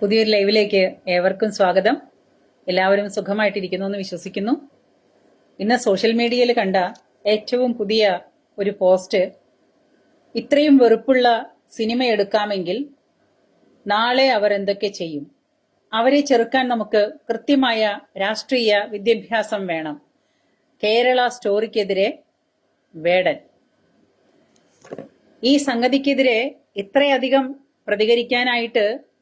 പുതിയൊരു ലൈവിലേക്ക് ഏവർക്കും സ്വാഗതം. എല്ലാവരും സുഖമായിട്ടിരിക്കുന്നു എന്ന് വിശ്വസിക്കുന്നു. ഇന്ന് സോഷ്യൽ മീഡിയയിൽ കണ്ട ഏറ്റവും പുതിയ ഒരു പോസ്റ്റ് ഇത്രയും വെറുപ്പുള്ള സിനിമ എടുക്കാമെങ്കിൽ നാളെ അവർ എന്തൊക്കെ ചെയ്യും? അവരെ ചെറുക്കാൻ നമുക്ക് കൃത്യമായ രാഷ്ട്രീയ വിദ്യാഭ്യാസം വേണം. കേരള സ്റ്റോറിക്കെതിരെ വേടൻ. ഈ സംഗതിക്കെതിരെ ഇത്രയധികം പ്രതികരിക്കാനായിട്ട്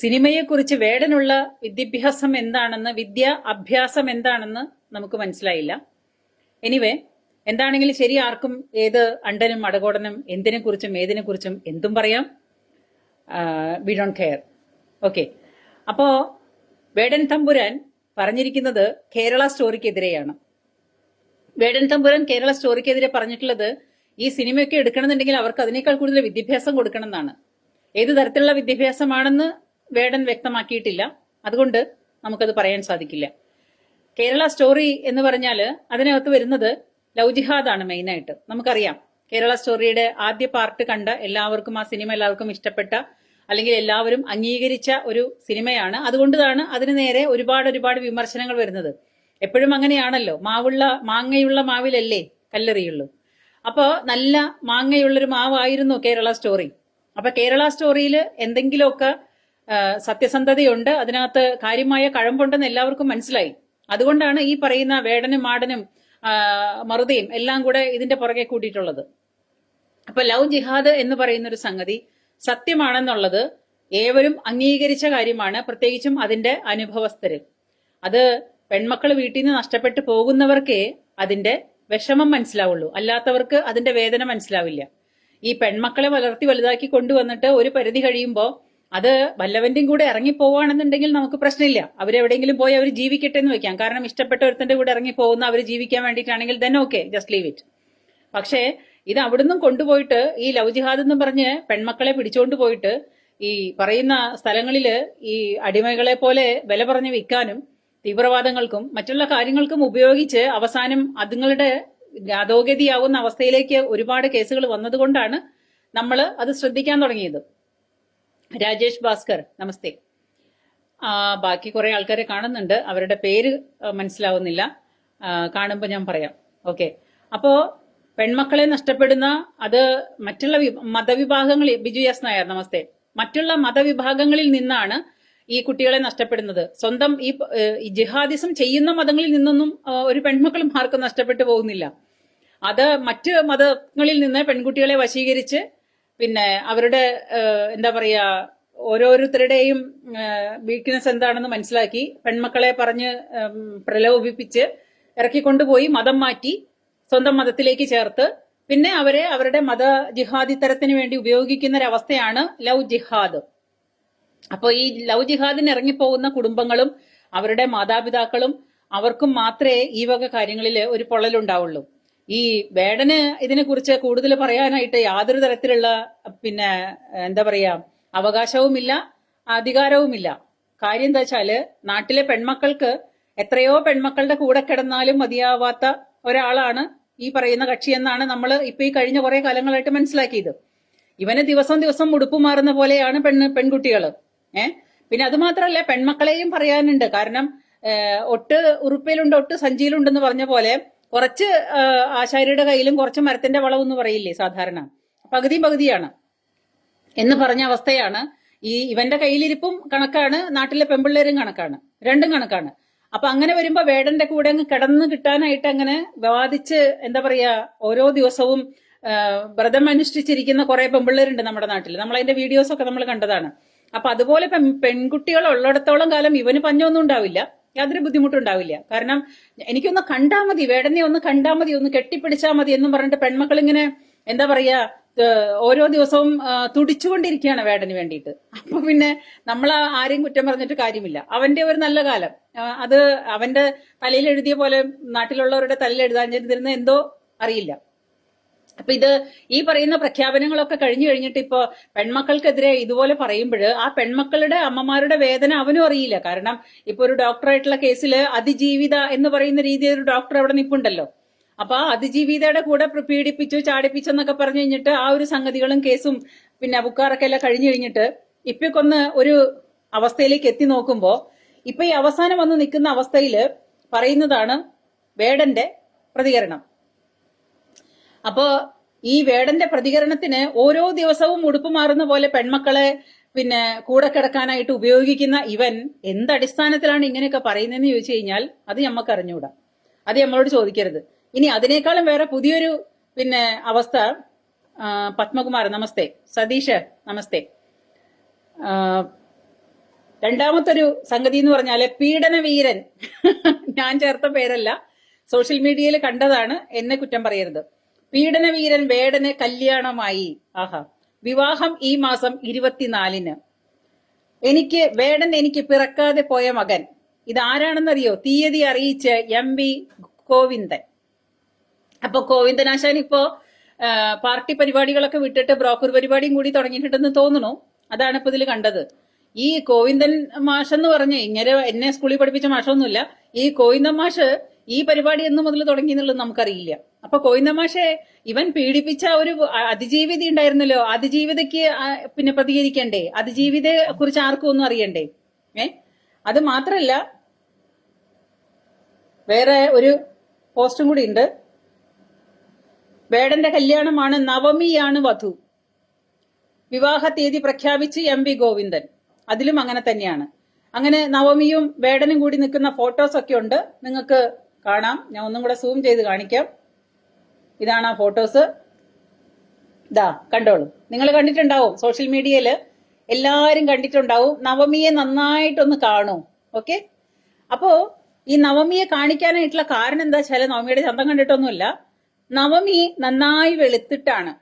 സിനിമയെക്കുറിച്ച് വേടനുള്ള വിദ്യാഭ്യാസം എന്താണെന്ന് വിദ്യ അഭ്യാസം എന്താണെന്ന് നമുക്ക് മനസ്സിലായില്ല. എനിവേ എന്താണെങ്കിലും ശരി ആർക്കും ഏത് അണ്ടനും അടകോടനും എന്തിനെ കുറിച്ചും ഏതിനെ കുറിച്ചും എന്തും പറയാം. വി ഡോണ്ട് കെയർ ഓക്കെ അപ്പോ വേടൻ തമ്പുരാൻ പറഞ്ഞിരിക്കുന്നത് കേരള സ്റ്റോറിക്കെതിരെയാണ്. വേടൻ തമ്പുരാൻ കേരള സ്റ്റോറിക്കെതിരെ പറഞ്ഞിട്ടുള്ളത് ഈ സിനിമയൊക്കെ എടുക്കണമെന്നുണ്ടെങ്കിൽ അവർക്ക് അതിനേക്കാൾ കൂടുതൽ വിദ്യാഭ്യാസം കൊടുക്കണം എന്നാണ്. ഏത് തരത്തിലുള്ള വിദ്യാഭ്യാസമാണെന്ന് വേടൻ വ്യക്തമാക്കിയിട്ടില്ല. അതുകൊണ്ട് നമുക്കത് പറയാൻ സാധിക്കില്ല. കേരള സ്റ്റോറി എന്ന് പറഞ്ഞാൽ അതിനകത്ത് വരുന്നത് ലവ് ജിഹാദാണ് മെയിനായിട്ട്. നമുക്കറിയാം. കേരള സ്റ്റോറിയുടെ ആദ്യ പാർട്ട് കണ്ട എല്ലാവർക്കും ആ സിനിമ എല്ലാവർക്കും ഇഷ്ടപ്പെട്ട അല്ലെങ്കിൽ എല്ലാവരും അംഗീകരിച്ച ഒരു സിനിമയാണ്. അതുകൊണ്ടാണ് അതിന് നേരെ ഒരുപാട് ഒരുപാട് വിമർശനങ്ങൾ വരുന്നത്. എപ്പോഴും അങ്ങനെയാണല്ലോ. മാവുള്ള മാങ്ങയുള്ള മാവിലല്ലേ കല്ലെറിയുള്ളൂ. അപ്പോൾ നല്ല മാങ്ങയുള്ളൊരു മാവായിരുന്നു കേരള സ്റ്റോറി. അപ്പൊ കേരള സ്റ്റോറിയിൽ എന്തെങ്കിലുമൊക്കെ സത്യസന്ധതയുണ്ട്. അതിനകത്ത് കാര്യമായ കഴമ്പുണ്ടെന്ന് എല്ലാവർക്കും മനസ്സിലായി. അതുകൊണ്ടാണ് ഈ പറയുന്ന വേടനും മാടനും മറുതയും എല്ലാം കൂടെ ഇതിന്റെ പുറകെ കൂട്ടിയിട്ടുള്ളത്. അപ്പൊ ലവ് ജിഹാദ് എന്ന് പറയുന്ന ഒരു സംഗതി സത്യമാണെന്നുള്ളത് ഏവരും അംഗീകരിച്ച കാര്യമാണ്. പ്രത്യേകിച്ചും അതിന്റെ അനുഭവസ്ഥര്. അത് പെൺമക്കൾ വീട്ടിൽ നിന്ന് നഷ്ടപ്പെട്ടു പോകുന്നവർക്കേ അതിന്റെ വിഷമം മനസ്സിലാവുള്ളൂ. അല്ലാത്തവർക്ക് അതിന്റെ വേദന മനസ്സിലാവില്ല. ഈ പെൺമക്കളെ വളർത്തി വലുതാക്കി കൊണ്ടുവന്നിട്ട് ഒരു പരിധി കഴിയുമ്പോൾ അത് വല്ലവന്റെയും കൂടെ ഇറങ്ങി പോവാണെന്നുണ്ടെങ്കിൽ നമുക്ക് പ്രശ്നമില്ല. അവരെവിടെയെങ്കിലും പോയി അവർ ജീവിക്കട്ടെ എന്ന് വെക്കാം കാരണം ഇഷ്ടപ്പെട്ട ഒരുത്തന്റെ കൂടെ ഇറങ്ങി പോകുന്ന അവർ ജീവിക്കാൻ വേണ്ടിയിട്ടാണെങ്കിൽ then okay just leave it പക്ഷേ ഇത് അവിടുന്ന് കൊണ്ടുപോയിട്ട് ഈ ലവ് ജിഹാദ് എന്ന് പറഞ്ഞ് പെൺമക്കളെ പിടിച്ചുകൊണ്ട് പോയിട്ട് ഈ പറയുന്ന സ്ഥലങ്ങളിൽ ഈ അടിമകളെ പോലെ വില പറഞ്ഞ് വിൽക്കാനും തീവ്രവാദങ്ങൾക്കും മറ്റുള്ള കാര്യങ്ങൾക്കും ഉപയോഗിച്ച് അവസാനം അതുങ്ങളുടെ അധോഗതിയാവുന്ന അവസ്ഥയിലേക്ക് ഒരുപാട് കേസുകൾ വന്നതുകൊണ്ടാണ് നമ്മൾ അത് ശ്രദ്ധിക്കാൻ തുടങ്ങിയത്. രാജേഷ് ഭാസ്കർ നമസ്തേ. ബാക്കി കുറെ ആൾക്കാരെ കാണുന്നുണ്ട്. അവരുടെ പേര് മനസ്സിലാവുന്നില്ല. കാണുമ്പോൾ ഞാൻ പറയാം. ഓക്കെ. അപ്പോ പെൺമക്കളെ നഷ്ടപ്പെടുന്ന അത് മറ്റുള്ള മതവിഭാഗങ്ങളിൽ ബിജു എസ് നായർ നമസ്തേ. മറ്റുള്ള മതവിഭാഗങ്ങളിൽ നിന്നാണ് ഈ കുട്ടികളെ നഷ്ടപ്പെടുന്നത്. സ്വന്തം ഈ ജിഹാദിസം ചെയ്യുന്ന മതങ്ങളിൽ നിന്നൊന്നും ഒരു പെൺമക്കളും ആർക്കും നഷ്ടപ്പെട്ടു പോകുന്നില്ല. അത് മറ്റ് മതങ്ങളിൽ നിന്ന് പെൺകുട്ടികളെ വശീകരിച്ച് പിന്നെ അവരുടെ എന്താ പറയാ ഓരോരുത്തരുടെയും വീക്ക്നെസ് എന്താണെന്ന് മനസ്സിലാക്കി പെൺമക്കളെ പറഞ്ഞ് പ്രലോഭിപ്പിച്ച് ഇറക്കിക്കൊണ്ടുപോയി മതം മാറ്റി സ്വന്തം മതത്തിലേക്ക് ചേർത്ത്. പിന്നെ അവരെ അവരുടെ മത ജിഹാദിത്തരത്തിന് വേണ്ടി ഉപയോഗിക്കുന്ന ഒരവസ്ഥയാണ് ലവ് ജിഹാദ്. അപ്പോൾ ഈ ലവ് ജിഹാദിന് ഇറങ്ങിപ്പോകുന്ന കുടുംബങ്ങളും അവരുടെ മാതാപിതാക്കളും അവർക്കും മാത്രമേ ഈ വക കാര്യങ്ങളിൽ ഒരു പൊള്ളലുണ്ടാവുള്ളൂ. ഈ വേടന് ഇതിനെക്കുറിച്ച് കൂടുതൽ പറയാനായിട്ട് യാതൊരു തരത്തിലുള്ള പിന്നെ എന്താ പറയാ അവകാശവുമില്ല അധികാരവുമില്ല. കാര്യം എന്താ വെച്ചാൽ നാട്ടിലെ പെൺമക്കൾക്ക് എത്രയോ പെൺമക്കളുടെ കൂടെ കിടന്നാലും മതിയാവാത്ത ഒരാളാണ് ഈ പറയുന്ന കക്ഷി എന്നാണ് നമ്മൾ ഇപ്പൊ ഈ കഴിഞ്ഞ കുറെ കാലങ്ങളായിട്ട് മനസ്സിലാക്കിയത്. ഇവന് ദിവസം ദിവസം മുടുപ്പ് മാറുന്ന പോലെയാണ് പെണ്ണ് പെൺകുട്ടികൾ ഏഹ് പിന്നെ അത് മാത്രമല്ല പെൺമക്കളെയും പറയാനുണ്ട്. കാരണം ഒട്ട് ഉറുപ്പിലുണ്ട് ഒട്ട് സഞ്ചിയിലുണ്ടെന്ന് പറഞ്ഞ പോലെ കുറച്ച് ആശാരിയുടെ കയ്യിലും കുറച്ച് മരത്തിന്റെ വളവെന്ന് പറയില്ലേ സാധാരണ. പകുതിയും പകുതിയാണ്. എന്ന് പറഞ്ഞ അവസ്ഥയാണ് ഈ ഇവന്റെ കയ്യിലിരിപ്പും കണക്കാണ് നാട്ടിലെ പെമ്പിള്ളേരും കണക്കാണ് രണ്ടും കണക്കാണ്. അപ്പൊ അങ്ങനെ വരുമ്പോ വേടന്റെ കൂടെ അങ്ങ് കിടന്ന് കിട്ടാനായിട്ട് അങ്ങനെ വാദിച്ച് എന്താ പറയാ ഓരോ ദിവസവും വ്രതം അനുഷ്ഠിച്ചിരിക്കുന്ന കുറെ പെമ്പിള്ളേരുണ്ട് നമ്മുടെ നാട്ടിൽ നമ്മൾ അതിന്റെ വീഡിയോസ് ഒക്കെ നമ്മൾ കണ്ടതാണ്. അപ്പൊ അതുപോലെ പെൺകുട്ടികൾ ഉള്ളിടത്തോളം കാലം ഇവന് പഞ്ഞൊന്നും ഉണ്ടാവില്ല. യാതൊരു ബുദ്ധിമുട്ടും ഉണ്ടാവില്ല കാരണം എനിക്കൊന്ന് കണ്ടാ മതി വേടനെ ഒന്ന് കണ്ടാ മതി ഒന്ന് കെട്ടിപ്പിടിച്ചാ മതി എന്നും പറഞ്ഞിട്ട് പെൺമക്കൾ ഇങ്ങനെ എന്താ പറയാ ഓരോ ദിവസവും തുടിച്ചുകൊണ്ടിരിക്കുകയാണ് വേടന് വേണ്ടിയിട്ട്. അപ്പൊ പിന്നെ നമ്മൾ ആരെയും കുറ്റം പറഞ്ഞിട്ട് കാര്യമില്ല. അവന്റെ ഒരു നല്ല കാലം. അത് അവന്റെ തലയിൽ എഴുതിയ പോലെ നാട്ടിലുള്ളവരുടെ തലയിൽ എഴുതാൻ എന്തോ അറിയില്ല. അപ്പൊ ഇത് ഈ പറയുന്ന പ്രഖ്യാപനങ്ങളൊക്കെ കഴിഞ്ഞു കഴിഞ്ഞിട്ട് ഇപ്പോ പെൺമക്കൾക്കെതിരെ ഇതുപോലെ പറയുമ്പോൾ ആ പെൺമക്കളുടെ അമ്മമാരുടെ വേദന അവനും അറിയില്ല. കാരണം ഇപ്പൊ ഒരു ഡോക്ടറായിട്ടുള്ള കേസിൽ അതിജീവിത എന്ന് പറയുന്ന രീതിയിൽ ഒരു ഡോക്ടർ അവിടെ നിപ്പുണ്ടല്ലോ. അപ്പൊ ആ അതിജീവിതയുടെ കൂടെ പീഡിപ്പിച്ചു ചാടിപ്പിച്ചെന്നൊക്കെ പറഞ്ഞു കഴിഞ്ഞിട്ട് ആ ഒരു സംഗതികളും കേസും പിന്നെ ബുക്കാറൊക്കെ എല്ലാം കഴിഞ്ഞു കഴിഞ്ഞിട്ട് ഇപ്പൊക്കൊന്ന് ഒരു അവസ്ഥയിലേക്ക് എത്തി നോക്കുമ്പോൾ ഇപ്പൊ ഈ അവസാനം വന്ന് നിൽക്കുന്ന അവസ്ഥയിൽ പറയുന്നതാണ് വേടന്റെ പ്രതികരണം. അപ്പോ ഈ വേടന്റെ പ്രതികരണത്തിന് ഓരോ ദിവസവും ഉടുപ്പ് മാറുന്ന പോലെ പെൺമക്കളെ പിന്നെ കൂടെ കിടക്കാനായിട്ട് ഉപയോഗിക്കുന്ന ഇവൻ എന്തടിസ്ഥാനത്തിലാണ് ഇങ്ങനെയൊക്കെ പറയുന്നതെന്ന് ചോദിച്ചു കഴിഞ്ഞാൽ അത് നമുക്ക് അറിഞ്ഞുകൂടാ അത് നമ്മളോട് ചോദിക്കരുത്. ഇനി അതിനേക്കാളും വേറെ പുതിയൊരു പിന്നെ അവസ്ഥ പത്മകുമാർ നമസ്തേ. സതീഷ് നമസ്തേ. രണ്ടാമത്തൊരു സംഗതി എന്ന് പറഞ്ഞാൽ പീഡനവീരൻ ഞാൻ ചേർത്ത പേരല്ല. സോഷ്യൽ മീഡിയയിൽ കണ്ടതാണ്. എന്നെ കുറ്റം പറയരുത്. പീഡനവീരൻ വേടന് കല്യാണമായി. ആഹാ. വിവാഹം ഈ മാസം ഇരുപത്തിനാലിന്. എനിക്ക് വേടൻ എനിക്ക് പിറക്കാതെ പോയ മകൻ. ഇതാരാണെന്നറിയോ? തീയതി അറിയിച്ച് എം വി ഗോവിന്ദൻ. അപ്പൊ ഗോവിന്ദനാശാൻ ഇപ്പോ പാർട്ടി പരിപാടികളൊക്കെ വിട്ടിട്ട് ബ്രോക്കർ പരിപാടിയും കൂടി തുടങ്ങിയിട്ടുണ്ടെന്ന് തോന്നുന്നു. അതാണ് ഇപ്പൊ ഇതിൽ കണ്ടത്. ഈ ഗോവിന്ദൻ മാഷ് എന്ന് പറഞ്ഞ ഇങ്ങനെ എന്നെ സ്കൂളിൽ പഠിപ്പിച്ച മാഷൊന്നുമില്ല. ഈ ഗോവിന്ദൻ മാഷ് ഈ പരിപാടി എന്ന് മുതൽ തുടങ്ങി എന്നുള്ളത് നമുക്കറിയില്ല. അപ്പൊ ഗോവിന്ദൻ ഇവൻ പീഡിപ്പിച്ച ഒരു അതിജീവിത ഉണ്ടായിരുന്നല്ലോ. അതിജീവിതയ്ക്ക് പിന്നെ പ്രതികരിക്കണ്ടേ? അതിജീവിതയെ കുറിച്ച് ആർക്കും ഒന്നും അറിയണ്ടേ? ഏ? അത് മാത്രല്ല വേറെ ഒരു പോസ്റ്റും കൂടി ഉണ്ട്. വേടന്റെ കല്യാണമാണ് നവമിയാണ് വധു. വിവാഹ തീയതി പ്രഖ്യാപിച്ച് എം വി ഗോവിന്ദൻ. അതിലും അങ്ങനെ തന്നെയാണ്. അങ്ങനെ നവമിയും വേടനും കൂടി നിൽക്കുന്ന ഫോട്ടോസ് ഒക്കെ ഉണ്ട്. നിങ്ങൾക്ക് കാണാം. ഞാൻ ഒന്നും കൂടെ സൂം ചെയ്ത് കാണിക്കാം. ഇതാണ് ആ ഫോട്ടോസ്. ഇതാ കണ്ടോളൂ. നിങ്ങൾ കണ്ടിട്ടുണ്ടാവും സോഷ്യൽ മീഡിയയിൽ എല്ലാവരും കണ്ടിട്ടുണ്ടാവും. നവമിയെ നന്നായിട്ടൊന്ന് കാണൂ. ഓക്കെ? അപ്പോ ഈ നവമിയെ കാണിക്കാനായിട്ടുള്ള കാരണം എന്താ വെച്ചാൽ നവമിയുടെ ചന്തം കണ്ടിട്ടൊന്നുമില്ല. നവമി നന്നായി വെളുത്തിട്ടാണ്.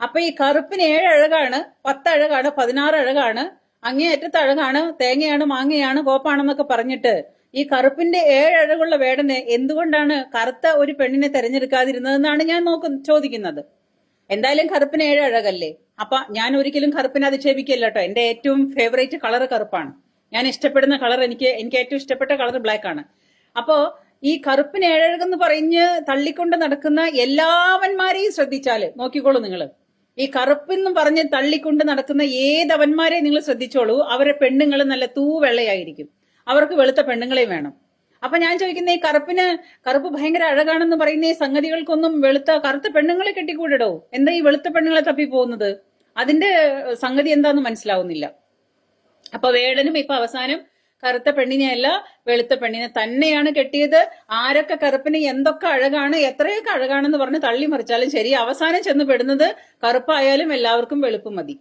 അപ്പൊ ഈ കറുപ്പിന് ഏഴ് അഴകാണ് പത്ത് അഴകാണ് പതിനാറ് അഴകാണ് അങ്ങേയറ്റത്ത് അഴകാണ് തേങ്ങയാണ് മാങ്ങയാണ് കോപ്പാണെന്നൊക്കെ പറഞ്ഞിട്ട് ഈ കറുപ്പിന്റെ ഏഴഴകുള്ള വേടന് എന്തുകൊണ്ടാണ് കറുത്ത ഒരു പെണ്ണിനെ തെരഞ്ഞെടുക്കാതിരുന്നതെന്നാണ് ഞാൻ നോക്കു ചോദിക്കുന്നത്. എന്തായാലും കറുപ്പിന് ഏഴഴകല്ലേ? അപ്പൊ ഞാൻ ഒരിക്കലും കറുപ്പിനെ അധിക്ഷേപിക്കില്ല കേട്ടോ എന്റെ ഏറ്റവും ഫേവറേറ്റ് കളർ കറുപ്പാണ്. ഞാൻ ഇഷ്ടപ്പെടുന്ന കളർ എനിക്ക് എനിക്ക് ഏറ്റവും ഇഷ്ടപ്പെട്ട കളർ ബ്ലാക്ക് ആണ്. അപ്പോ ഈ കറുപ്പിന് ഏഴഴകെന്ന് പറഞ്ഞ് തള്ളിക്കൊണ്ട് നടക്കുന്ന എല്ലാവന്മാരെയും ശ്രദ്ധിച്ചാൽ നോക്കിക്കോളൂ നിങ്ങൾ ഈ കറുപ്പെന്നും പറഞ്ഞ് തള്ളിക്കൊണ്ട് നടക്കുന്ന ഏതവന്മാരെ നിങ്ങൾ ശ്രദ്ധിച്ചോളൂ അവരെ പെണ്ണുങ്ങൾ നല്ല തൂവെള്ളയായിരിക്കും. അവർക്ക് വെളുത്ത പെണ്ണുങ്ങളെയും വേണം. അപ്പൊ ഞാൻ ചോദിക്കുന്ന ഈ കറുപ്പിന് കറുപ്പ് ഭയങ്കര അഴകാണെന്ന് പറയുന്ന ഈ സംഗതികൾക്കൊന്നും വെളുത്ത കറുത്ത പെണ്ണുങ്ങളെ കെട്ടിക്കൂടിടോ? എന്താ ഈ വെളുത്ത പെണ്ണുങ്ങളെ തപ്പി പോകുന്നത് അതിന്റെ സംഗതി എന്താന്ന് മനസ്സിലാവുന്നില്ല. അപ്പൊ വേടനും ഇപ്പൊ അവസാനം കറുത്ത പെണ്ണിനെയല്ല വെളുത്ത പെണ്ണിനെ തന്നെയാണ് കെട്ടിയത്. ആരൊക്കെ കറുപ്പിന് എന്തൊക്കെ അഴകാണ് എത്രയൊക്കെ അഴകാണെന്ന് പറഞ്ഞ് തള്ളി മറിച്ചാലും ശരി അവസാനം ചെന്ന് പെടുന്നത് കറുപ്പായാലും എല്ലാവർക്കും വെളുപ്പ് മതി.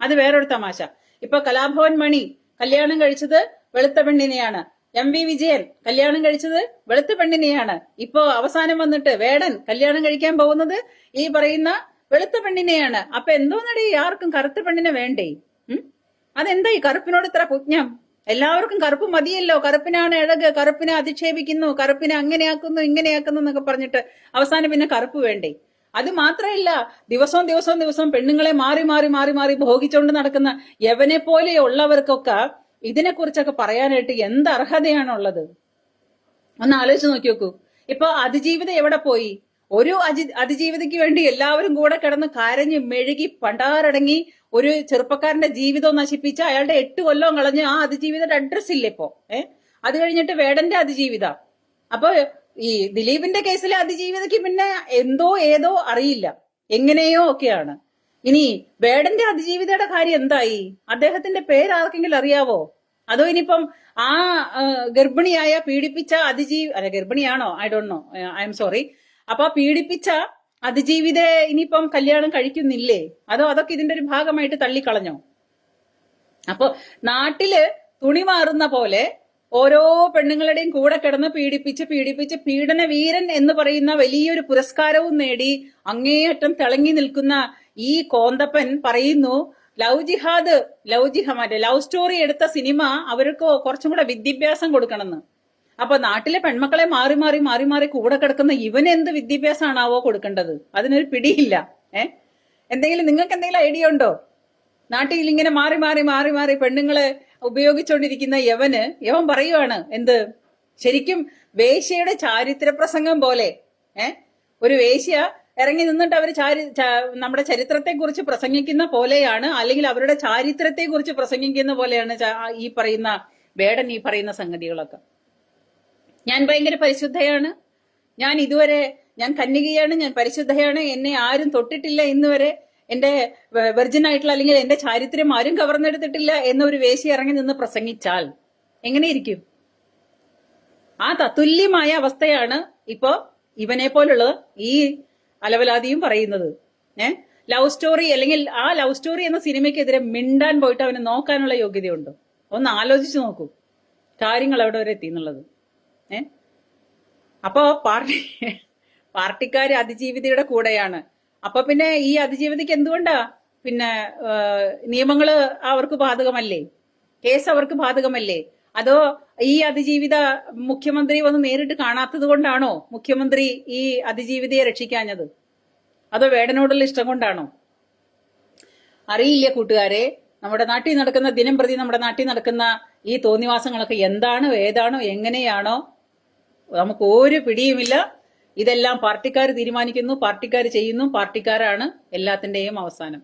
അത് വേറൊരു തമാശ. ഇപ്പൊ കലാഭവൻ മണി കല്യാണം കഴിച്ചത് വെളുത്ത പെണ്ണിനെയാണ്. എം വി വിജയൻ കല്യാണം കഴിച്ചത് വെളുത്ത പെണ്ണിനെയാണ്. ഇപ്പോ അവസാനം വന്നിട്ട് വേടൻ കല്യാണം കഴിക്കാൻ പോകുന്നത് ഈ പറയുന്ന വെളുത്ത പെണ്ണിനെയാണ്. അപ്പൊ എന്തോന്നടി ആർക്കും കറുത്ത പെണ്ണിനെ വേണ്ടേ? അതെന്താ ഈ കറുപ്പിനോട് ഇത്ര പുജ്ഞം എല്ലാവർക്കും കറുപ്പ് മതിയല്ലോ. കറുപ്പിനാണ് ഇഴക് കറുപ്പിനെ അധിക്ഷേപിക്കുന്നു കറുപ്പിനെ അങ്ങനെയാക്കുന്നു ഇങ്ങനെയാക്കുന്നു എന്നൊക്കെ പറഞ്ഞിട്ട് അവസാനം പിന്നെ കറുപ്പ് വേണ്ടേ? അത് മാത്രമല്ല ദിവസവും ദിവസവും ദിവസവും പെണ്ണുങ്ങളെ മാറി മാറി മാറി മാറി ഭോഗിച്ചുകൊണ്ട് നടക്കുന്ന യവനെ പോലെയുള്ളവർക്കൊക്കെ ഇതിനെക്കുറിച്ചൊക്കെ പറയാനായിട്ട് എന്ത് അർഹതയാണുള്ളത് ഒന്ന് ആലോചിച്ച് നോക്കി നോക്കൂ. ഇപ്പൊ അതിജീവിതം എവിടെ പോയി? ഒരു അതി അതിജീവിതയ്ക്ക് വേണ്ടി എല്ലാവരും കൂടെ കിടന്ന് കരഞ്ഞ് മെഴുകി പണ്ടാറടങ്ങി ഒരു ചെറുപ്പക്കാരന്റെ ജീവിതം നശിപ്പിച്ച് അയാളുടെ എട്ട് കൊല്ലം കളഞ്ഞ് ആ അതിജീവിതയുടെ അഡ്രസ് ഇല്ല ഇപ്പോ? ഏഹ് അത് കഴിഞ്ഞിട്ട് വേടന്റെ അതിജീവിത. അപ്പൊ ഈ ദിലീപിന്റെ കേസിൽ അതിജീവിതയ്ക്ക് പിന്നെ എന്തോ ഏതോ അറിയില്ല. എങ്ങനെയോ ഒക്കെയാണ്. ഇനി വേടന്റെ അതിജീവിതയുടെ കാര്യം എന്തായി? അദ്ദേഹത്തിന്റെ പേര് ആർക്കെങ്കിലും അറിയാവോ? അതോ ഇനിയിപ്പം ആ ഗർഭിണിയായ പീഡിപ്പിച്ച അതിജീവി അല്ല ഗർഭിണിയാണോ? I don't know I'm sorry അപ്പൊ പീഡിപ്പിച്ച അതിജീവിത ഇനിയിപ്പം കല്യാണം കഴിക്കുന്നില്ലേ? അതോ അതൊക്കെ ഇതിന്റെ ഒരു ഭാഗമായിട്ട് തള്ളിക്കളഞ്ഞോ? അപ്പൊ നാട്ടിൽ തുണി മാറുന്ന പോലെ ഓരോ പെണ്ണുങ്ങളുടെയും കൂടെ കിടന്ന് പീഡിപ്പിച്ച് പീഡിപ്പിച്ച് പീഡന വീരൻ എന്ന് പറയുന്ന വലിയൊരു പുരസ്കാരവും നേടി അങ്ങേയറ്റം തിളങ്ങി നിൽക്കുന്ന ഈ കോന്തപ്പൻ പറയുന്നു ലവ് ജിഹാദ് ലവ് ജിഹ ലവ് സ്റ്റോറി എടുത്ത സിനിമ അവർക്ക് കുറച്ചും കൂടെ വിദ്യാഭ്യാസം കൊടുക്കണമെന്ന്. അപ്പൊ നാട്ടിലെ പെൺമക്കളെ മാറി മാറി മാറി മാറി കൂടെ കിടക്കുന്ന ഇവന് എന്ത് വിദ്യാഭ്യാസമാണാവോ കൊടുക്കേണ്ടത്? അതിനൊരു പിടിയില്ല. ഏ? എന്തെങ്കിലും നിങ്ങൾക്ക് എന്തെങ്കിലും ഐഡിയ ഉണ്ടോ? നാട്ടിൽ ഇങ്ങനെ മാറി മാറി മാറി മാറി പെണ്ണുങ്ങളെ ഉപയോഗിച്ചുകൊണ്ടിരിക്കുന്ന യവന് യവൻ പറയുവാണ് എന്ത്? ശരിക്കും വേശ്യയുടെ ചാരിത്ര പ്രസംഗം പോലെ ഏർ ഒരു വേശ്യ ഇറങ്ങി നിന്നിട്ട് അവർ ചാരി നമ്മുടെ ചരിത്രത്തെ കുറിച്ച് പ്രസംഗിക്കുന്ന പോലെയാണ് അല്ലെങ്കിൽ അവരുടെ ചാരിത്രത്തെ കുറിച്ച് പ്രസംഗിക്കുന്ന പോലെയാണ് ഈ പറയുന്ന വേടൻ ഈ പറയുന്ന സംഗതികളൊക്കെ. ഞാൻ ഭയങ്കര പരിശുദ്ധയാണ്. ഞാൻ ഇതുവരെ ഞാൻ കന്യകയാണ് ഞാൻ പരിശുദ്ധയാണ്. എന്നെ ആരും തൊട്ടിട്ടില്ല ഇന്ന് വരെ എന്റെ വെർജിൻ ആയിട്ടുള്ള അല്ലെങ്കിൽ എന്റെ ചാരിത്രം ആരും കവർന്നെടുത്തിട്ടില്ല എന്നൊരു വേശി ഇറങ്ങി നിന്ന് പ്രസംഗിച്ചാൽ എങ്ങനെയിരിക്കും? ആ തത്തുല്യമായ അവസ്ഥയാണ് ഇപ്പോ ഇവനെ പോലുള്ളത് ഈ അലവലാതിയും പറയുന്നത്. ഏഹ് ലവ് സ്റ്റോറി അല്ലെങ്കിൽ ആ ലവ് സ്റ്റോറി എന്ന സിനിമയ്ക്കെതിരെ മിണ്ടാൻ പോയിട്ട് അവനെ നോക്കാനുള്ള യോഗ്യതയുണ്ടോ? ഒന്ന് ആലോചിച്ചു നോക്കൂ. കാര്യങ്ങൾ അവിടെ വരെ എത്തി എന്നുള്ളത്. ഏഹ് അപ്പോ പാർട്ടി പാർട്ടിക്കാർ അതിജീവിതയുടെ കൂടെയാണ്. അപ്പൊ പിന്നെ ഈ അതിജീവിതയ്ക്ക് എന്തുകൊണ്ടാ? പിന്നെ നിയമങ്ങൾ അവർക്ക് ബാധകമല്ലേ? കേസ് അവർക്ക് ബാധകമല്ലേ? അതോ ഈ അതിജീവിത മുഖ്യമന്ത്രി വന്ന് നേരിട്ട് കാണാത്തത് കൊണ്ടാണോ മുഖ്യമന്ത്രി ഈ അതിജീവിതയെ രക്ഷിക്കാഞ്ഞത്? അതോ വേടനോടുള്ള ഇഷ്ടം കൊണ്ടാണോ? അറിയില്ല കൂട്ടുകാരെ. നമ്മുടെ നാട്ടിൽ നടക്കുന്ന ദിനം പ്രതി നമ്മുടെ നാട്ടിൽ നടക്കുന്ന ഈ തോന്നിവാസങ്ങളൊക്കെ എന്താണോ ഏതാണോ എങ്ങനെയാണോ നമുക്ക് ഒരു പിടിയുമില്ല. ഇതെല്ലാം പാർട്ടിക്കാർ തീരുമാനിക്കുന്നു പാർട്ടിക്കാർ ചെയ്യുന്നു പാർട്ടിക്കാരാണ് എല്ലാത്തിന്റെയും അവസാനം.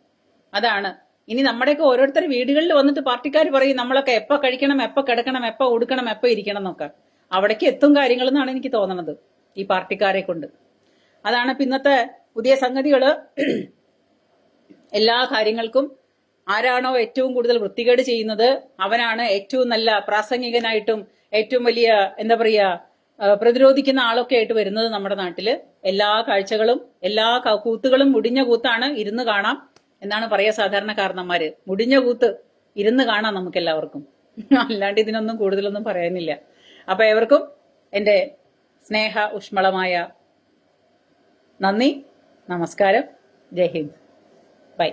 അതാണ്. ഇനി നമ്മുടെയൊക്കെ ഓരോരുത്തർ വീടുകളിൽ വന്നിട്ട് പാർട്ടിക്കാർ പറയും നമ്മളൊക്കെ എപ്പോൾ കഴിക്കണം എപ്പോൾ കിടക്കണം എപ്പോൾ ഉടുക്കണം എപ്പോൾ ഇരിക്കണം എന്നൊക്കെ അവിടേക്ക് എത്തും കാര്യങ്ങൾ എന്നാണ് എനിക്ക് തോന്നുന്നത് ഈ പാർട്ടിക്കാരെ കൊണ്ട്. അതാണ് ഇപ്പൊ ഇന്നത്തെ പുതിയ സംഗതികൾ എല്ലാ കാര്യങ്ങൾക്കും ആരാണോ ഏറ്റവും കൂടുതൽ വൃത്തികേട് ചെയ്യുന്നത് അവനാണ് ഏറ്റവും നല്ല പ്രാസംഗികനായിട്ടും ഏറ്റവും വലിയ എന്താ പറയാ ആ, പ്രതിരോധിക്കുന്ന ആളൊക്കെ ആയിട്ട് വരുന്നത് നമ്മുടെ നാട്ടിൽ. എല്ലാ കാഴ്ചകളും എല്ലാ കൂത്തുകളും മുടിഞ്ഞ കൂത്താണ് ഇരുന്ന് കാണാം എന്നാണ് പറയാ സാധാരണക്കാരന്മാര്. മുടിഞ്ഞ കൂത്ത് ഇരുന്ന് കാണാം നമുക്ക് എല്ലാവർക്കും അല്ലാണ്ട് ഇതിനൊന്നും കൂടുതലൊന്നും പറയാനില്ല. അപ്പൊ ഏവർക്കും എന്റെ സ്നേഹ ഊഷ്മളമായ നന്ദി നമസ്കാരം. ജയ് ഹിന്ദ്. ബൈ.